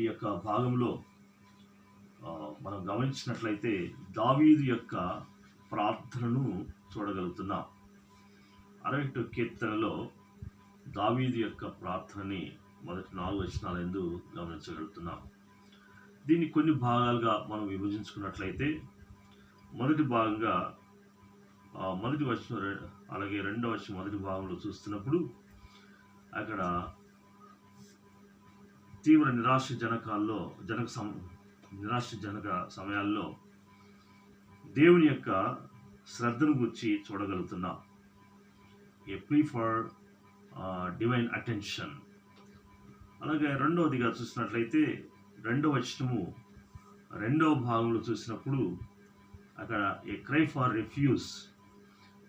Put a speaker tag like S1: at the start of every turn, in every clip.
S1: ఈ యొక్క భాగంలో మనం గమనించినట్లయితే దావీదు యొక్క ప్రార్థనను చూడగలుగుతున్నాం. అరవై ఒకటో కీర్తనలో దావీదు యొక్క ప్రార్థనని మొదటి నాలుగు వచనాలు ఎందు గమనించగలుగుతున్నాం. దీన్ని కొన్ని భాగాలుగా మనం విభజించుకున్నట్లయితే మొదటి భాగంగా మొదటి వచనం అలాగే రెండవ వచనం మొదటి భాగంలో చూస్తున్నప్పుడు అక్కడ తీవ్ర నిరాశ జనకాల్లో జనక సం నిరాశజనక సమయాల్లో దేవుని యొక్క శ్రద్ధను గురించి చూడగలుగుతున్నాం. A prayer for divine uh, attention అలాగే రెండవదిగా చూసినట్లయితే రెండవ వచనము రెండవ భాగంలో చూసినప్పుడు అక్కడ ఏ క్రై ఫర్ రిఫ్యూజ్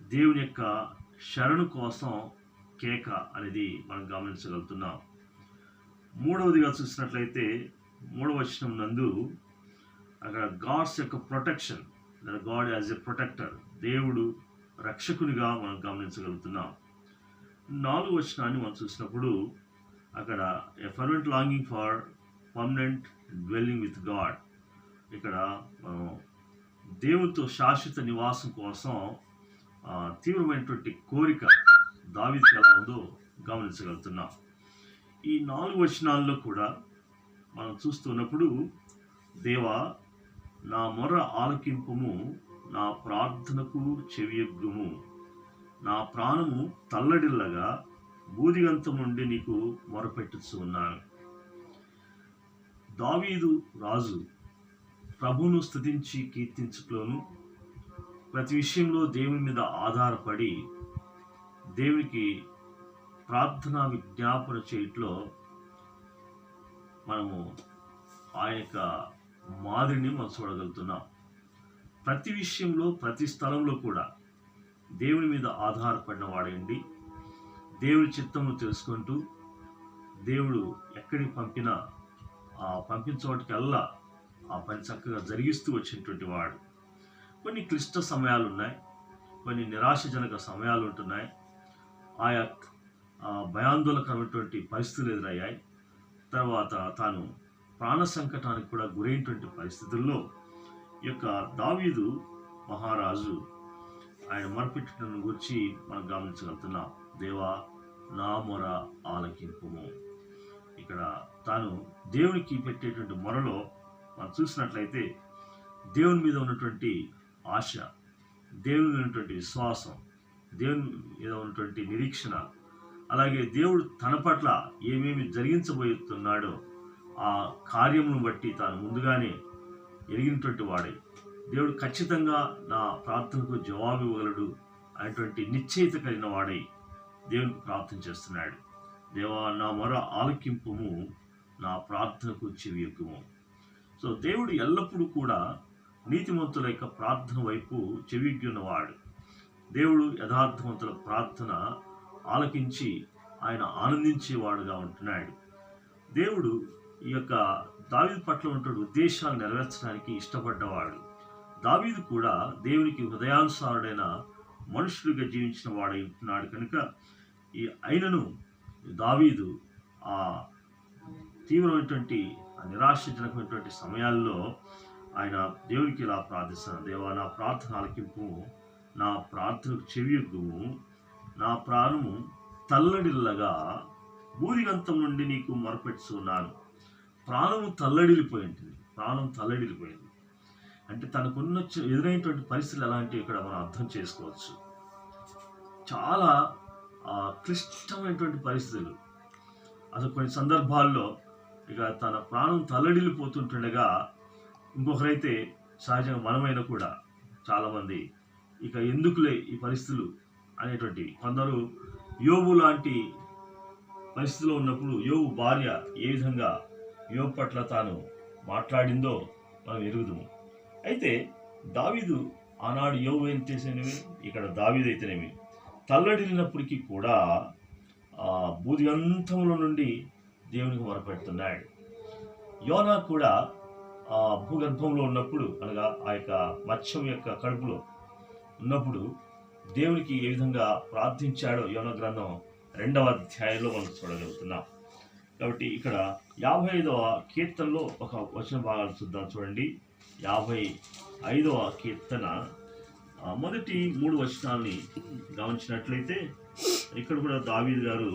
S1: దేవుని యొక్క శరణు కోసం కేక అనేది మనం గమనించగలుగుతున్నాం. మూడవదిగా చూసినట్లయితే మూడవ వచనం నందు అక్కడ గాడ్స్ యొక్క protection God as a protector దేవుడు రక్షకునిగా మనం గమనించగలుగుతున్నాం. నాలుగు వచనాన్ని మనం చూసినప్పుడు అక్కడ a fervent longing for permanent dwelling with God ఇక్కడ మనం దేవునితో శాశ్వత నివాసం కోసం తీవ్రమైనటువంటి కోరిక దావికి ఎలా ఉందో గమనించగలుగుతున్నాం. ఈ నాలుగు వచనాల్లో కూడా మనం చూస్తున్నప్పుడు దేవా నా మొర ఆలకింపుము నా ప్రార్థనకు చెవియగ్గుము. నా ప్రాణము తల్లడిల్లగా బూదిగంతం నుండి నీకు మొరపెట్టుచు ఉన్నాను. దావీదు రాజు ప్రభును స్తుతించి కీర్తించుకులోను ప్రతి విషయంలో దేవుని మీద ఆధారపడి దేవునికి ప్రార్థన విజ్ఞాపన చేయట్లో మనము ఆ యొక్క మాదిరిని మనం చూడగలుగుతున్నాం. ప్రతి విషయంలో ప్రతి స్థలంలో కూడా దేవుని మీద ఆధారపడిన వాడండి. దేవుని చిత్తమును తెలుసుకుంటూ దేవుడు ఎక్కడికి పంపినా ఆ పంపించవటికల్లా ఆ పని చక్కగా జరిగిస్తూ వచ్చినటువంటి వాడు. కొన్ని క్లిష్ట సమయాలు ఉన్నాయి కొన్ని నిరాశజనక సమయాలు ఉంటున్నాయి ఆయా భయాందోళనకరమైనటువంటి పరిస్థితులు ఎదురయ్యాయి. తర్వాత తాను ప్రాణ సంకటానికి కూడా గురైనటువంటి పరిస్థితుల్లో ఈ యొక్క దావీదు మహారాజు ఆయన మొరపెట్టడం గురించి మనం గమనించగలుగుతున్నాం దేవా నా మొర ఆలకింపుము. ఇక్కడ తాను దేవునికి పెట్టేటువంటి మొరలో మనం చూసినట్లయితే దేవుని మీద ఉన్నటువంటి ఆశ దేవుని మీద ఉన్నటువంటి విశ్వాసం దేవుని మీద ఉన్నటువంటి నిరీక్షణ అలాగే దేవుడు తన పట్ల ఏమేమి జరిగించబోతున్నాడో ఆ కార్యమును బట్టి తాను ముందుగానే ఎరిగినటువంటి వాడే. దేవుడు ఖచ్చితంగా నా ప్రార్థనకు జవాబు ఇవ్వగలడు అనేటువంటి నిశ్చయిత కలిగిన వాడై దేవునికి ప్రార్థన చేస్తున్నాడు. దేవా నా మొర ఆలకింపుము నా ప్రార్థనకు చెవి సో దేవుడు ఎల్లప్పుడూ కూడా నీతిమంతుల యొక్క ప్రార్థన వైపు చెవిగ్యున్నవాడు దేవుడు యథార్థవంతుల ప్రార్థన ఆలకించి ఆయన ఆనందించేవాడుగా ఉంటున్నాడు. దేవుడు ఈ యొక్క దావీదు పట్ల ఉంటున్న ఉద్దేశాలు నెరవేర్చడానికి ఇష్టపడ్డవాడు. దావీదు కూడా దేవునికి హృదయానుసారుడైన మనుషుడిగా జీవించిన వాడై ఉంటున్నాడు కనుక ఈ అయినను దావీదు ఆ తీవ్రమైనటువంటి నిరాశజనకమైనటువంటి సమయాల్లో ఆయన దేవునికి ఇలా ప్రార్థిస్తాను దేవా నా ప్రార్థన ఆలకింపు నా ప్రార్థనకు చెవియొగ్గుము నా ప్రాణము తల్లడిల్లగా బూదిగంతం నుండి నీకు మొరపెట్టుచున్నాను. ప్రాణము తల్లడిల్లిపోయింది. ప్రాణం తల్లడిల్లిపోయింది. అంటే తనకున్న ఎదురైనటువంటి పరిస్థితులు ఎలాంటివి ఇక్కడ మనం అర్థం చేసుకోవచ్చు. చాలా క్లిష్టమైనటువంటి పరిస్థితులు. అసలు కొన్ని సందర్భాల్లో ఇక తన ప్రాణం తల్లడిల్లిపోతుంటుండగా ఇంకొకరైతే సహజంగా మనమైన కూడా చాలామంది ఇక ఎందుకులే ఈ పరిస్థితులు అనేటువంటి కొందరు యోగు లాంటి పరిస్థితిలో ఉన్నప్పుడు యోగు భార్య ఏ విధంగా యోగు పట్ల తాను మాట్లాడిందో మనం ఎరుగుదాము. అయితే దావీదు ఆనాడు యోగు ఏం చేసేనేమి? ఇక్కడ దావీదు అయితేనేమి? తల్లడిల్లినప్పటికీ కూడా ఆ బూదిగంధంలో నుండి దేవునికి మొరపెడుతున్నాడు. యోనా కూడా ఆ భూగర్భంలో ఉన్నప్పుడు అనగా ఆ యొక్క మత్స్యం యొక్క కడుపులో ఉన్నప్పుడు దేవునికి ఏ విధంగా ప్రార్థించాడో యోన గ్రంథం రెండవ అధ్యాయంలో మనం చూడగలుగుతున్నాం. కాబట్టి ఇక్కడ యాభై ఐదవ కీర్తనలో ఒక వచన భాగాలు చూద్దాం చూడండి. యాభై ఐదవ కీర్తన మొదటి మూడు వచనాల్ని గమనించినట్లయితే ఇక్కడ కూడా దావీద్ గారు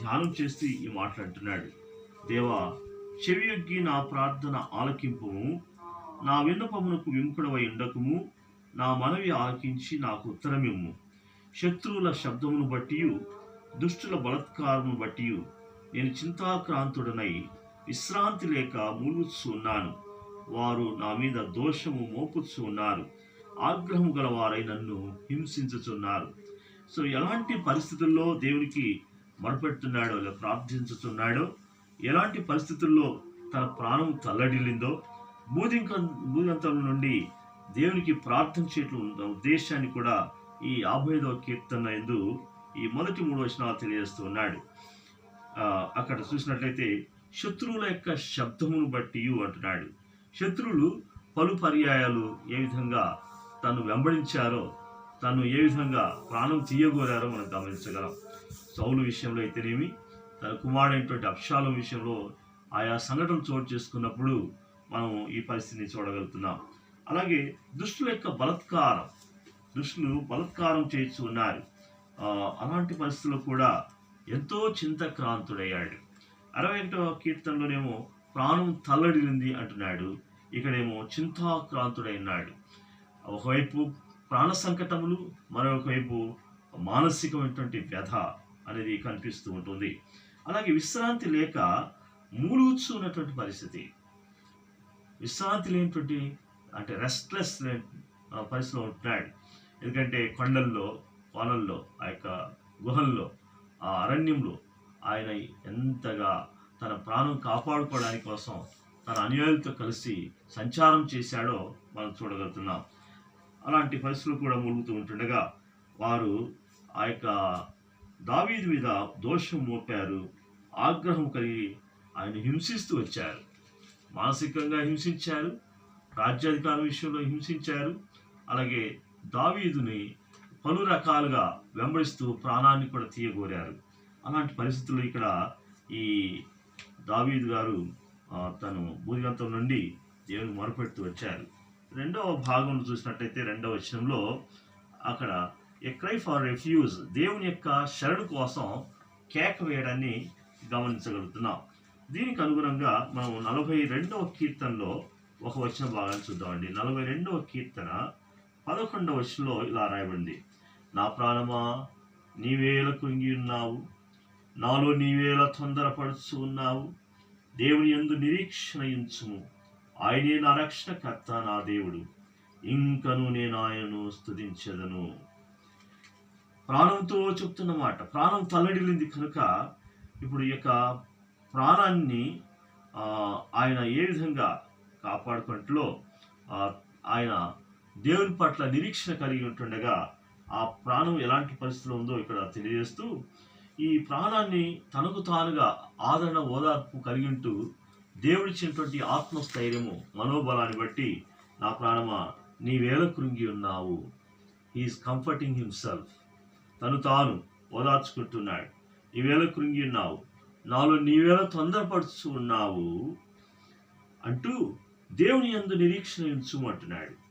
S1: ధ్యానం చేస్తూ ఈ మాట్లాడుతున్నాడు దేవా చెవియొగ్గి నా ప్రార్థన ఆలకింపుము నా విన్నపమునకు విముఖుడవై ఉండకము నా మనవి ఆలకించి నాకు ఉత్తరమిమ్ము శత్రువుల శబ్దమును బట్టి దుష్టుల బలత్కారమును బట్టి నేను చింతాక్రాంతుడనై విశ్రాంతి లేక మూలుగుచు ఉన్నాను. వారు నా మీద దోషము మోపుచు ఉన్నారు. ఆగ్రహం గలవారై నన్ను హింసించుచున్నారు. సో ఎలాంటి పరిస్థితుల్లో దేవునికి మొరపెడుతున్నాడో లేదా ప్రార్థించుతున్నాడో ఎలాంటి పరిస్థితుల్లో తన ప్రాణం తల్లడిల్లిందో భూదింక భూదంతం నుండి దేవునికి ప్రార్థన చేయటం ఉన్న ఉద్దేశాన్ని కూడా ఈ యాభై కీర్తన ఎందు ఈ మొదటి మూడు వచనాలు తెలియజేస్తూ ఉన్నాడు. అక్కడ చూసినట్లయితే శత్రువుల యొక్క శబ్దమును బట్టి అంటున్నాడు. శత్రువులు పలు పర్యాయాలు ఏ విధంగా తను వెంబడించారో తను ఏ విధంగా ప్రాణం తీయగోరారో మనం గమనించగలం. సౌలు విషయంలో అయితేనేమి తన కుమారుడైనటువంటి అప్షాలం విషయంలో ఆయా సంఘటనలు చోటు చేసుకున్నప్పుడు మనం ఈ పరిస్థితిని చూడగలుగుతున్నాం. అలాగే దుష్టుల యొక్క బలత్కారం. దుష్టులు బలత్కారం చేస్తూ ఉన్నారు. అలాంటి పరిస్థితుల్లో కూడా ఎంతో చింతక్రాంతుడయ్యాడు. అరవై ఒకటవ కీర్తనలోనేమో ప్రాణం తల్లడిలింది అంటున్నాడు. ఇక్కడేమో చింతాక్రాంతుడైనాడు. ఒకవైపు ప్రాణ సంకటములు మరొకవైపు మానసికమైనటువంటి వ్యధ అనేది కనిపిస్తూ ఉంటుంది. అలాగే విశ్రాంతి లేక మూలుగుచ్చు ఉన్నటువంటి పరిస్థితి. విశ్రాంతి లేనటువంటి అంటే రెస్ట్లెస్ పరిస్థితిలో ఉంటున్నాడు ఎందుకంటే కొండల్లో కోనల్లో ఆ యొక్క గుహల్లో ఆ అరణ్యంలో ఆయన ఎంతగా తన ప్రాణం కాపాడుకోవడానికి కోసం తన అనుయాయులతో కలిసి సంచారం చేశాడో మనం చూడగలుగుతున్నాం. అలాంటి పరిస్థితులు కూడా మూలుగుతూ ఉంటుండగా వారు ఆ యొక్క దావీదు మీద దోషం మోపారు. ఆగ్రహం కలిగి ఆయన హింసిస్తూ వచ్చారు. మానసికంగా హింసించారు. రాజ్యాధికారం విషయంలో హింసించారు. అలాగే దావీదుని పలు రకాలుగా వెంబడిస్తూ ప్రాణాన్ని కూడా తీయగోరారు. అలాంటి పరిస్థితుల్లో ఇక్కడ ఈ దావీదు గారు తను భూదిగంతం నుండి దేవుని మొరపెడుతూ వచ్చారు. రెండవ భాగం చూసినట్టయితే రెండవ వచనంలో అక్కడ ఎ క్రై ఫర్ రెఫ్యూజ్ దేవుని యొక్క శరణు కోసం కేక వేయడాన్ని గమనించగలుగుతున్నాం. దీనికి అనుగుణంగా మనం నలభై రెండవ కీర్తనలో ఒక వచ్చిన భాగాన్ని చూద్దామండి. నలభై రెండవ కీర్తన పదకొండవ వచనంలో ఇలా రాయబడింది. నా ప్రాణమా నీవేల కుంగి ఉన్నావు. నాలో నీవేల తొందరపడుచు ఉన్నావు. దేవుని ఎందు నిరీక్షణ ఇంచుము ఆయనే నా రక్షణకర్త నా దేవుడు. ఇంకను నేను ఆయనను స్థుతించదను ప్రాణంతో చెప్తున్నమాట ప్రాణం తల్లడిల్లింది కనుక ఇప్పుడు ఈ యొక్క ప్రాణాన్ని ఆయన ఏ విధంగా కాపాడుకుంటలో ఆయన దేవుని పట్ల నిరీక్షణ కలిగి ఉంటుండగా ఆ ప్రాణం ఎలాంటి పరిస్థితిలో ఉందో ఇక్కడ తెలియజేస్తూ ఈ ప్రాణాన్ని తనకు తానుగా ఆదరణ ఓదార్పు కలిగి ఉంటూ దేవుడిచ్చినటువంటి ఆత్మస్థైర్యము మనోబలాన్ని బట్టి నా ప్రాణమా నీ వేల కృంగి ఉన్నావు. హీఈస్ కంఫర్టింగ్ హిమ్సెల్ఫ్ తను తాను ఓదార్చుకుంటున్నాడు. నీవేళ కృంగి ఉన్నావు. నాలో నీవేళ తొందరపడుచు ఉన్నావు. అంటూ దేవుని యందు నిరీక్షణ ఉంచు అంటున్నాడు.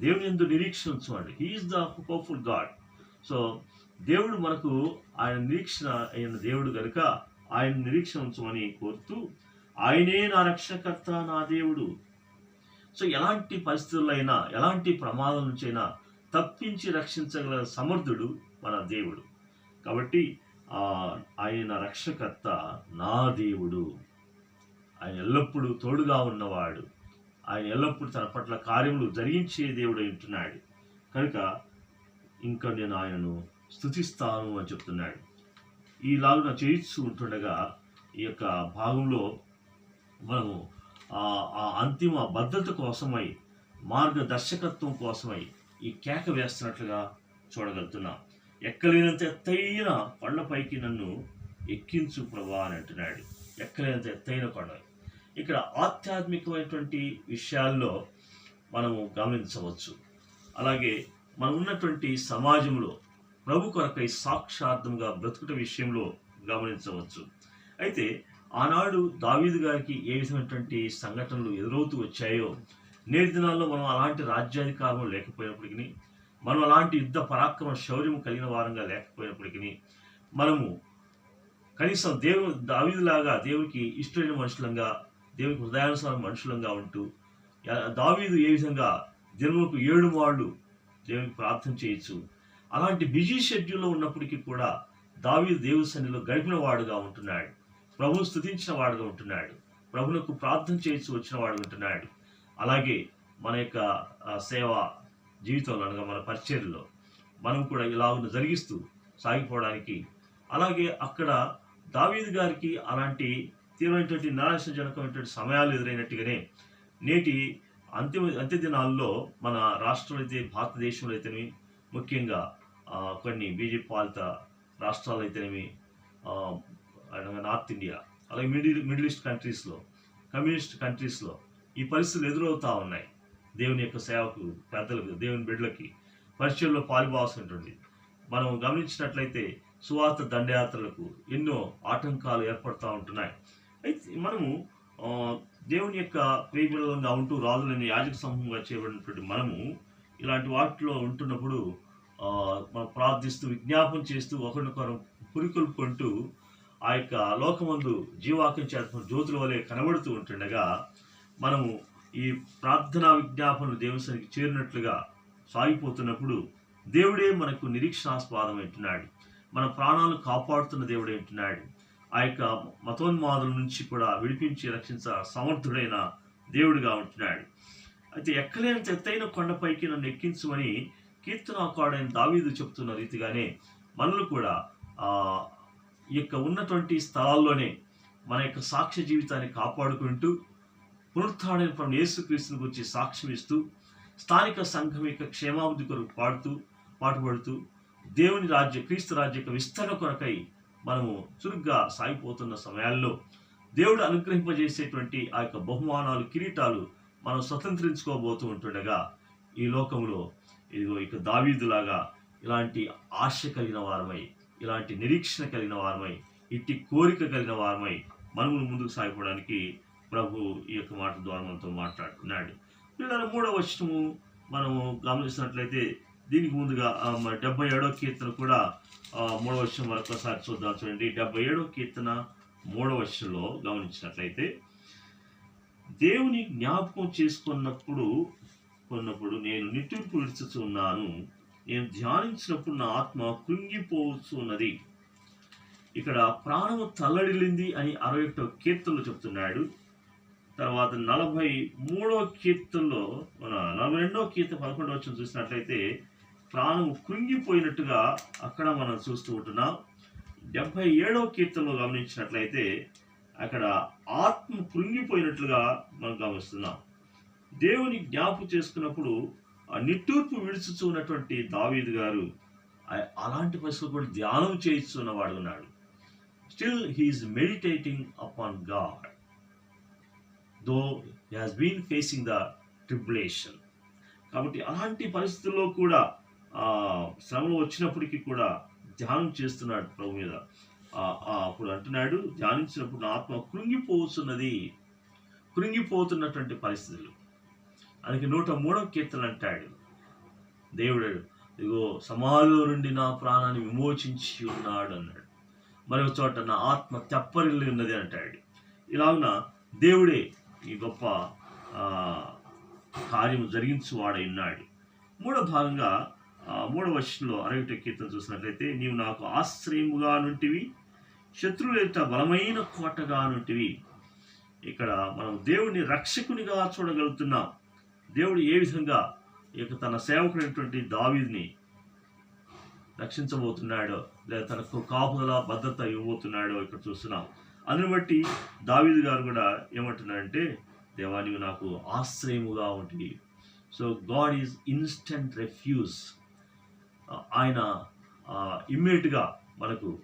S1: దేవుని యందు నిరీక్షణ ఉంచు అంటే. He's the powerful God so దేవుడు మనకు ఆయన నిరీక్షణ అయిన దేవుడు కనుక ఆయన నిరీక్షణ ఉంచమని కోరుతూ ఆయనే నా రక్షకర్త నా దేవుడు. సో ఎలాంటి పరిస్థితుల్లో అయినా ఎలాంటి ప్రమాదం నుంచైనా తప్పించి రక్షించగల సమర్థుడు మన దేవుడు. కాబట్టి ఆ, ఆయన రక్షకర్త నా దేవుడు. ఆయన ఎల్లప్పుడూ తోడుగా ఉన్నవాడు. ఆయన ఎల్లప్పుడూ తన పట్ల కార్యములు జరిగించే దేవుడు ఉంటున్నాడు. కనుక ఇంకా నేను ఆయనను స్థుతిస్తాను అని చెప్తున్నాడు. ఈలాగున చేయిస్తూ ఉంటుండగా ఈ యొక్క భాగంలో మనము ఆ ఆ అంతిమ భద్రత కోసమై మార్గదర్శకత్వం కోసమై ఈ కేక వేస్తున్నట్లుగా చూడగలుగుతున్నాం. ఎక్కలేనంత ఎత్తైన కొండపైకి నన్ను ఎక్కించు ప్రభా అని అంటున్నాడు. ఎక్కలేనంత ఎత్తైన కొండ ఇక్కడ ఆధ్యాత్మికమైనటువంటి విషయాల్లో మనము గమనించవచ్చు. అలాగే మనం ఉన్నటువంటి సమాజంలో ప్రభు కొరకై సాక్షార్థంగా బ్రతుకుట విషయంలో గమనించవచ్చు. అయితే ఆనాడు దావీదు గారికి ఏ విధమైనటువంటి సంఘటనలు ఎదురవుతూ వచ్చాయో నేటి దినాల్లో మనం అలాంటి రాజ్యాధికారం లేకపోయినప్పటికీ మనం అలాంటి యుద్ధ పరాక్రమ శౌర్యం కలిగిన వారంగా లేకపోయినప్పటికీ మనము కనీసం దేవు దావీదులాగా దేవునికి ఇష్టమైన మనుషులంగా దేవునికి హృదయానుసారం మనుషులంగా ఉంటూ దావీదు ఏ విధంగా జన్మకు ఏడు మార్లు దేవునికి ప్రార్థన చేయొచ్చు. అలాంటి బిజీ షెడ్యూల్లో ఉన్నప్పటికీ కూడా దావీదు దేవుని సన్నిలో గడిపిన వాడుగా ఉంటున్నాడు. ప్రభువు స్థుతించిన వాడుగా ఉంటున్నాడు. ప్రభునకు ప్రార్థన చేయొచ్చు వచ్చిన వాడు ఉంటున్నాడు. అలాగే మన యొక్క సేవ జీవితంలో అనగా మన పరిచర్లో మనం కూడా ఇలాగ జరిగిస్తూ సాగిపోవడానికి అలాగే అక్కడ దావీదు గారికి అలాంటి తీవ్రమైనటువంటి నిరాశజనకమైనటువంటి సమయాలు ఎదురైనట్టుగానే నేటి అంతిమ అంత్య దినాల్లో మన రాష్ట్రంలో అయితే భారతదేశంలో అయితేనేమి ముఖ్యంగా కొన్ని బీజేపీ పాలిత రాష్ట్రాలు అయితేనేమి నార్త్ ఇండియా అలాగే మిడిల్ మిడిల్ ఈస్ట్ కంట్రీస్లో కమ్యూనిస్ట్ కంట్రీస్లో ఈ పరిస్థితులు ఎదురవుతూ ఉన్నాయి. దేవుని యొక్క సేవకు పెద్దలకు దేవుని బిడ్డలకి పరిచయంలో పాలుభావాల్సి ఉంటుంది మనం గమనించినట్లయితే సువార్త దండయాత్రలకు ఎన్నో ఆటంకాలు ఏర్పడుతూ ఉంటున్నాయి. అయితే మనము దేవుని యొక్క ప్రియబిడ్డలంగా ఉంటూ రాజులైన యాజక సమూహంగా చేయబడినటువంటి మనము ఇలాంటి వాటిలో ఉంటున్నప్పుడు మనం ప్రార్థిస్తూ విజ్ఞాపం చేస్తూ ఒకరినొకరు పురికొల్పుకుంటూ ఆ యొక్క లోకమందు జీవాకం చేత జ్యోతుల వలె కనబడుతూ ఉంటుండగా మనము ఈ ప్రార్థనా విజ్ఞాపనలు దేవునికి చేరినట్లుగా సాగిపోతున్నప్పుడు దేవుడే మనకు నిరీక్షణాస్పాదం అంటున్నాడు. మన ప్రాణాలు కాపాడుతున్న దేవుడే అంటున్నాడు. ఆ యొక్క మతోన్మాదుల నుంచి కూడా విడిపించి రక్షించ సమర్థుడైన దేవుడిగా ఉంటున్నాడు. అయితే ఎక్కలేని ఎత్తైన కొండపైకి నన్ను ఎక్కించమని కీర్తనాకాడైన దావీదు చెప్తున్న రీతిగానే మనలు కూడా ఆ ఈ యొక్క ఉన్నటువంటి స్థలాల్లోనే మన యొక్క సాక్ష్య జీవితాన్ని కాపాడుకుంటూ పునరుత్డైన పరం యేసుక్రీస్తుని గురించి సాక్ష్యం ఇస్తూ స్థానిక సంఘం యొక్క క్షేమాభివృద్ధి కొరకు పాడుతూ పాటుపడుతూ దేవుని రాజ్య క్రీస్తు రాజ్య యొక్క విస్తరణ కొరకై మనము చురుగ్గా సాగిపోతున్న సమయాల్లో దేవుడు అనుగ్రహింపజేసేటువంటి ఆ యొక్క బహుమానాలు కిరీటాలు మనం స్వతంత్రించుకోబోతూ ఉంటుండగా ఈ లోకంలో ఇదిగో ఇక దావీదులాగా ఇలాంటి ఆశ కలిగిన వారమై ఇలాంటి నిరీక్షణ కలిగిన వారమై ఇట్టి కోరిక కలిగిన వారమై మనము ముందుకు సాగిపోవడానికి ప్రభు ఈ యొక్క మాట ద్వారా మనతో మాట్లాడుతున్నాడు మూడవ వచనము మనము గమనిస్తున్నట్లయితే దీనికి ముందుగా డెబ్బై ఏడో కీర్తన కూడా ఆ, మూడవ వచనం మరొకసారి చూద్దాం చూడండి. డెబ్బై ఏడో కీర్తన మూడవ వర్షంలో గమనించినట్లయితే దేవుని జ్ఞాపకం చేసుకున్నప్పుడు కొన్నప్పుడు నేను నిట్టూర్పు విడుచుచున్నాను నేను ధ్యానించినప్పుడు నా ఆత్మ కృంగిపోతున్నది. ఇక్కడ ప్రాణము తల్లడిల్లింది అని అరవై ఒకటో కీర్తనలో చెప్తున్నాడు. తర్వాత నలభై మూడో కీర్తనలో మన నలభై రెండో కీర్తన పదకొండవ వచ్చిన చూసినట్లయితే ప్రాణము కృంగిపోయినట్టుగా అక్కడ మనం చూస్తూ ఉంటున్నాం. డెబ్బై ఏడవ కీర్తనలో గమనించినట్లయితే అక్కడ ఆత్మ కృంగిపోయినట్లుగా మనం గమనిస్తున్నాం. దేవుని జ్ఞాపకం చేసుకున్నప్పుడు ఆ నిట్టూర్పు విడుచుచున్నటువంటి దావీదు గారు అలాంటి పరిస్థితులు కూడా ధ్యానం చేయిస్తున్న వాడు ఉన్నాడు. Still he's meditating upon God though he has been facing the tribulation కాబట్టి అలాంటి పరిస్థితుల్లో కూడా శ్రమలు వచ్చినప్పటికీ కూడా ధ్యానం చేస్తున్నాడు ప్రభు మీద. ఆ, అప్పుడు అంటున్నాడు ధ్యానించినప్పుడు నా ఆత్మ కృంగిపోతున్నది. కృంగిపోతున్నటువంటి పరిస్థితులు. అందుకే నూట మూడవ కీర్తన అంటాడు. దేవుడు ఇగో సమాధిలో నుండి నా ప్రాణాన్ని విమోచించి ఉన్నాడు అన్నాడు. మరొక చోట నా ఆత్మ తెప్పరిల్లి ఉన్నది అంటాడు. ఇలాగున దేవుడే ఈ గొప్ప కార్యము జరిగించువాడై ఉన్నాడు. మూడో భాగంగా మూడవ వర్షంలో అరవై కీర్తన చూసినట్లయితే నీవు నాకు ఆశ్రయముగా నుంటివి శత్రువుల యొక్క బలమైన కోటగా నుంటివి. ఇక్కడ మనం దేవుడిని రక్షకునిగా చూడగలుగుతున్నాం. దేవుడు ఏ విధంగా ఇక తన సేవకుడైనటువంటి దావీదిని రక్షించబోతున్నాడో లేదా తనకు కాపుదల భద్రత ఇవ్వబోతున్నాడో ఇక్కడ చూస్తున్నాం. అందుని బట్టి దావీదు గారు కూడా ఏమంటున్నాడంటే దేవా నీవు నాకు ఆశ్రయముగా ఉంటుంది so God is instant refuge ఆయన ఇమ్మీడియట్గా మనకు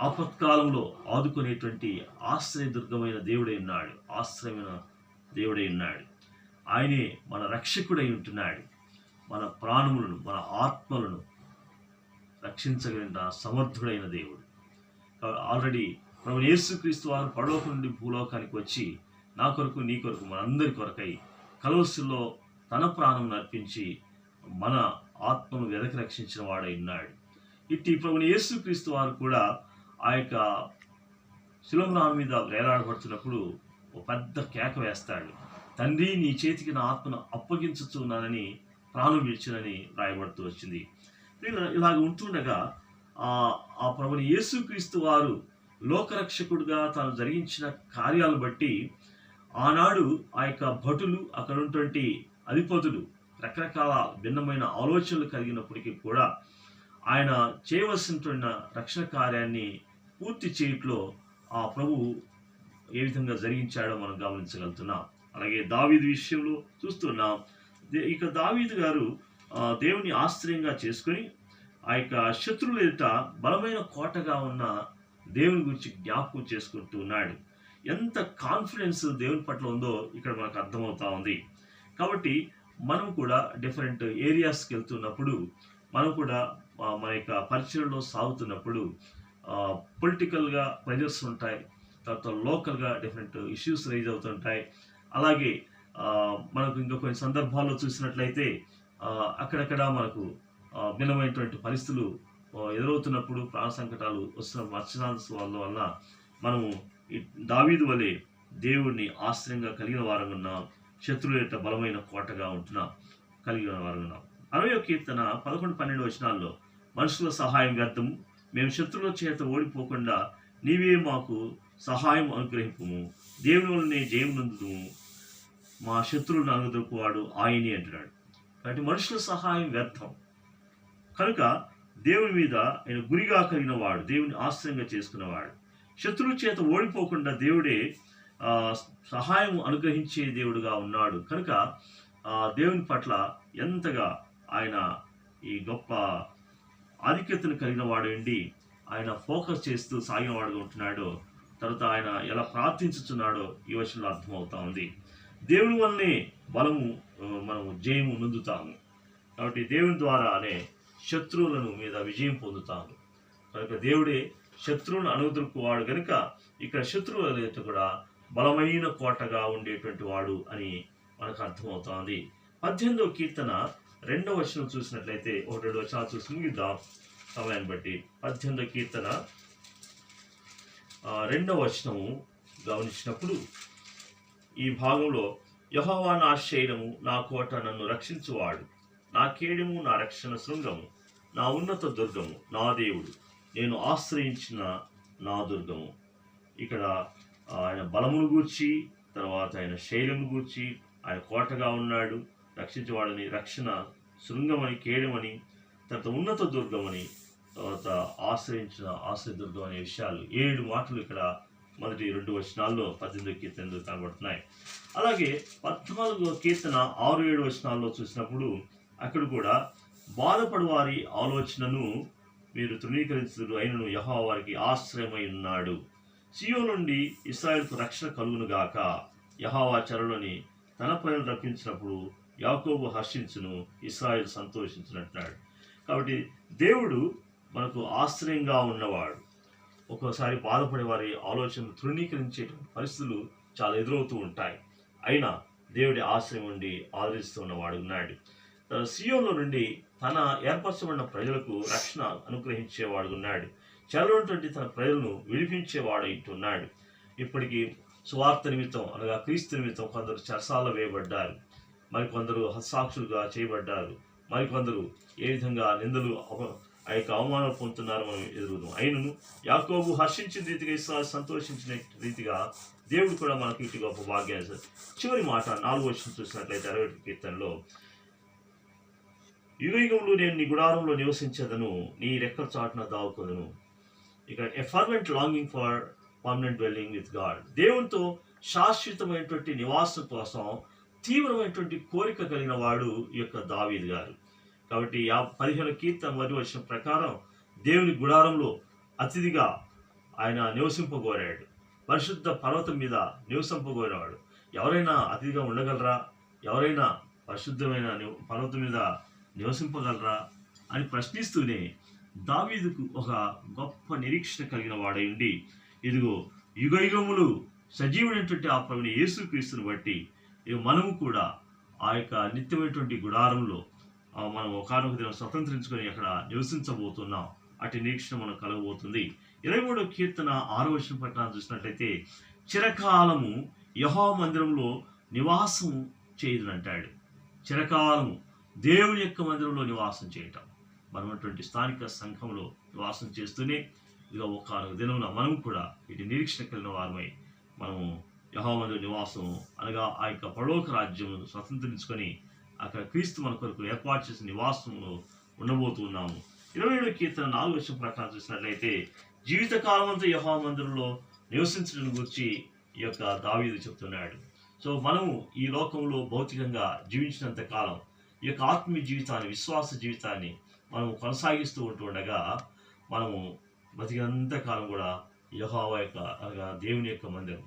S1: ఆపత్కాలంలో ఆదుకునేటువంటి ఆశ్రయదుర్గమైన దేవుడై ఉన్నాడు. ఆశ్రయమైన దేవుడై ఉన్నాడు. ఆయనే మన రక్షకుడై ఉంటున్నాడు. మన ప్రాణములను మన ఆత్మలను రక్షించగలిగిన సమర్థుడైన దేవుడు. ఆల్రెడీ ప్రభు యేసుక్రీస్తు వారు పరలోకం నుండి భూలోకానికి వచ్చి నా కొరకు నీ కొరకు మనందరి కొరకై కలవసులో తన ప్రాణం అర్పించి మన ఆత్మను వెదకి రక్షించిన వాడై ఉన్నాడు. ఇట్టి ప్రభుని యేసుక్రీస్తు వారు కూడా ఆ యొక్క శిలంరాం మీద వేలాడబడుతున్నప్పుడు ఒక పెద్ద కేక వేస్తాడు. తండ్రి నీ చేతికి నా ఆత్మను అప్పగించుతున్నానని ప్రాణం విడిచినని రాయబడుతూ వచ్చింది. ఇలా ఇలాగ ఉంటుండగా ఆ ఆ ప్రభుని యేసుక్రీస్తు వారు లోకరక్షకుడుగా తాను జరిగించిన కార్యాలను బట్టి ఆనాడు ఆ యొక్క భటులు అక్కడ ఉన్నటువంటి అధిపతులు రకరకాల భిన్నమైన ఆలోచనలు కలిగినప్పటికీ కూడా ఆయన చేయవలసినటువంటి రక్షణ కార్యాన్ని పూర్తి చేయట్లో ఆ ప్రభు ఏ విధంగా జరిగించాడో మనం గమనించగలుగుతున్నాం. అలాగే దావీదు విషయంలో చూస్తున్నాం ఇక దావీదు గారు దేవుని ఆశ్రయంగా చేసుకొని ఆ యొక్క శత్రువుల ఎదుట బలమైన కోటగా ఉన్న దేవుని గురించి జ్ఞాపకం చేసుకుంటూ ఉన్నాడు. ఎంత కాన్ఫిడెన్స్ దేవుని పట్ల ఉందో ఇక్కడ మనకు అర్థమవుతా ఉంది. కాబట్టి మనం కూడా డిఫరెంట్ ఏరియాస్కి వెళ్తున్నప్పుడు మనం కూడా మన యొక్క పరిచయంలో సాగుతున్నప్పుడు పొలిటికల్గా ప్రెజర్స్ ఉంటాయి తర్వాత లోకల్గా డిఫరెంట్ ఇష్యూస్ రైజ్ అవుతుంటాయి. అలాగే మనకు ఇంకా కొన్ని సందర్భాల్లో చూసినట్లయితే అక్కడక్కడ మనకు భిన్నమైనటువంటి పరిస్థితులు ఎదురవుతున్నప్పుడు ప్రాణ సంకటాలు వస్తున్న మత్స్యనాథ వల్ల వలన మనము దావీదు వలె దేవుడిని ఆశ్రయంగా కలిగిన వారంగా ఉన్నాం. శత్రువు యొక్క బలమైన కోటగా ఉంటున్నాం కలిగిన వారం ఉన్నాం అరవై కీర్తన పదకొండు పన్నెండు వచనాల్లో మనుషుల సహాయం వ్యర్థము మేము శత్రువుల చేత ఓడిపోకుండా నీవే మాకు సహాయం అనుగ్రహింపము. దేవుని వలనే జయం మా శత్రువులను అనుగ్రహింపువాడు ఆయనే అంటున్నాడు. కాబట్టి మనుషుల సహాయం వ్యర్థం. కనుక దేవుని మీద ఆయన గురిగా కలిగిన వాడు దేవుని ఆశ్రయంగా చేసుకున్నవాడు శత్రువు చేత ఓడిపోకుండా దేవుడే సహాయం అనుగ్రహించే దేవుడుగా ఉన్నాడు. కనుక దేవుని పట్ల ఎంతగా ఆయన ఈ గొప్ప ఆధిక్యతను కలిగిన వాడు ఆయన ఫోకస్ చేస్తూ సాగిన వాడుగా ఉంటున్నాడో తర్వాత ఆయన ఎలా ప్రార్థించుతున్నాడో ఈ వచనంలో అర్థమవుతా ఉంది. దేవుని వల్లనే బలము మనము జయము నొందుతాము. కాబట్టి దేవుని ద్వారానే శత్రువులను మీద విజయం పొందుతాము. కనుక దేవుడే శత్రువును అనుదురుకువాడు కనుక ఇక్కడ శత్రువు కూడా బలమైన కోటగా ఉండేటువంటి వాడు అని మనకు అర్థమవుతోంది. పద్దెనిమిదవ కీర్తన రెండవ వచనం చూసినట్లయితే ఒకటి రెండు వచనాలు చూసి ముగిద్దాం. సమయాన్ని బట్టి పద్దెనిమిదవ కీర్తన రెండవ వచనము గమనించినప్పుడు ఈ భాగంలో యహోవా నా శైలము నా కోట నన్ను రక్షించువాడు. నా కేడము నా రక్షణ శృంగము. నా ఉన్నత దుర్గము నా దేవుడు. నేను ఆశ్రయించిన నా దుర్గము. ఇక్కడ ఆయన బలమును గూర్చి తర్వాత ఆయన శైలము గూర్చి ఆయన కోటగా ఉన్నాడు. రక్షించేవాడని రక్షణ శృంగమని కేడమని తర్వాత ఉన్నత దుర్గమని తర్వాత ఆశ్రయించిన ఆశ్రయ దుర్గం అనే విషయాలు ఏడు మాటలు ఇక్కడ మొదటి రెండు వచనాల్లో పద్దెనిమిది కీర్తనలు కనబడుతున్నాయి. అలాగే పద్నాలుగో కీర్తన ఆరు ఏడు వచనాల్లో చూసినప్పుడు అక్కడ కూడా బాధపడు వారి ఆలోచనను మీరు తృణీకరించదు అయినను యహో వారికి ఆశ్రయమై ఉన్నాడు. సియో నుండి ఇస్రాయల్కు రక్షణ కలుగును గాక. యహోవా చెరలోని తన ప్రజలు రప్పించినప్పుడు యాకోబు హర్షించును ఇస్రాయల్ సంతోషించినట్టున్నాడు. కాబట్టి దేవుడు మనకు ఆశ్రయంగా ఉన్నవాడు. ఒక్కోసారి బాధపడే వారి ఆలోచనలు తృణీకరించేటువంటి పరిస్థితులు చాలా ఎదురవుతూ ఉంటాయి. అయినా దేవుడి ఆశ్రయం ఉండి ఆదరిస్తూ ఉన్నవాడు ఉన్నాడు. సియోలో నుండి తన ఏర్పరచబడిన ప్రజలకు రక్షణ అనుగ్రహించేవాడు ఉన్నాడు. చెరలోటువంటి తన ప్రజలను విడిపించేవాడు ఇంటున్నాడు. ఇప్పటికీ సువార్త నిమిత్తం అనగా క్రీస్తు నిమిత్తం కొందరు చెరసాలలో వేయబడ్డారు. మరికొందరు హస్తాక్షులుగా చేయబడ్డారు. మరికొందరు ఏ విధంగా నిందలు అవ- ఆ యొక్క అవమానం పొందుతున్నారు మనం ఎదురును అయినను యాకోబు హర్షించిన రీతిగా ఇస్రాయల్ సంతోషించిన రీతిగా దేవుడు కూడా మనకి ఇటు గొప్ప భాగ్యాన్ని చివరి మాట నాలుగు వచ్చిన చూసినట్లయితే అరవై కీర్తనలో యుగయుగంలో నేను నీ గుడారంలో నివసించదను నీ రెక్కల చాటున దావుకొదను ఇక్కడ fervent longing for permanent dwelling with God దేవునితో శాశ్వతమైనటువంటి నివాసం కోసం తీవ్రమైనటువంటి కోరిక కలిగిన వాడు ఈ యొక్క దావీద్ గారు. కాబట్టి యా పదిహేను కీర్తన మొదటి వచ్చిన ప్రకారం దేవుని గుడారంలో అతిథిగా ఆయన నివసింపగోరాడు పరిశుద్ధ పర్వతం మీద నివసింపగోరేవాడు ఎవరైనా అతిథిగా ఉండగలరా? ఎవరైనా పరిశుద్ధమైన పర్వతం మీద నివసింపగలరా? అని ప్రశ్నిస్తూనే దావీదుకు ఒక గొప్ప నిరీక్షణ కలిగిన వాడై ఉండి ఇదిగో యుగయుగములు సజీవుడైనటువంటి ఆ ప్రభుని యేసుక్రీస్తుని బట్టి మనము కూడా ఆ యొక్క నిత్యమైనటువంటి గుడారంలో మనం ఒకనొక దినం స్వతంత్రించుకొని అక్కడ నివసించబోతున్నాం. అటు నిరీక్షణ మనం కలగబోతుంది. ఇరవై మూడో కీర్తన ఆరో వచ్చిన పట్టణాన్ని చూసినట్లయితే చిరకాలము యహో మందిరంలో నివాసం చేయదునంటాడు. చిరకాలము దేవుని యొక్క మందిరంలో నివాసం చేయటం. మనటువంటి స్థానిక సంఘంలో నివాసం చేస్తూనే ఇక ఒక దినమున మనం కూడా వీటి నిరీక్షణ కలిగిన వారమై మనము యహోమందు నివాసం అనగా ఆ యొక్క పరలోక రాజ్యం స్వతంత్రించుకొని అక్కడ క్రీస్తు మన కొరకు ఏర్పాటు చేసిన నివాసంలో ఉండబోతున్నాము ఇరవై ఏడు కీర్తన నాలుగు వర్షం ప్రకారం చూసినట్లయితే జీవితకాలం అంతా యహో మందిరంలో నివసించడం గురించి ఈ యొక్క దావీదు చెప్తున్నాడు. సో మనము ఈ లోకంలో భౌతికంగా జీవించినంత కాలం ఈ యొక్క ఆత్మీయ జీవితాన్ని విశ్వాస జీవితాన్ని మనము కొనసాగిస్తూ ఉంటుండగా మనము బతికినంత కాలం కూడా యహోవా యొక్క అనగా దేవుని యొక్క మందిరం.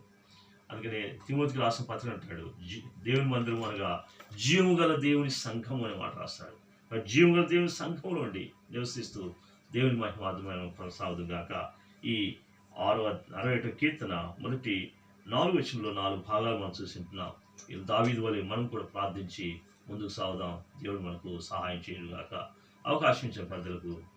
S1: అందుకనే తిమోతికి రాసిన పత్రిక అంటాడు జీ- దేవుని మందిరం అనగా జీవము గల దేవుని సంఘం అనే మాట రాస్తాడు. మరి జీవము గల దేవుని సంఘంలో ఉండి నివసిస్తూ దేవుని మహిమార్థమైన కొనసాగుదు గాక. ఈ ఆరో అరవై ఒకటో కీర్తన మొదటి నాలుగు విషయంలో నాలుగు భాగాలు మనం చూసింటున్నాం ఈ దావీదు వలె మనం కూడా ప్రార్థించి ముందుకు సాగుదాం. దేవుడు మనకు సహాయం చేయను గాక. అవకాశం ఇచ్చారు ప్రజలకు.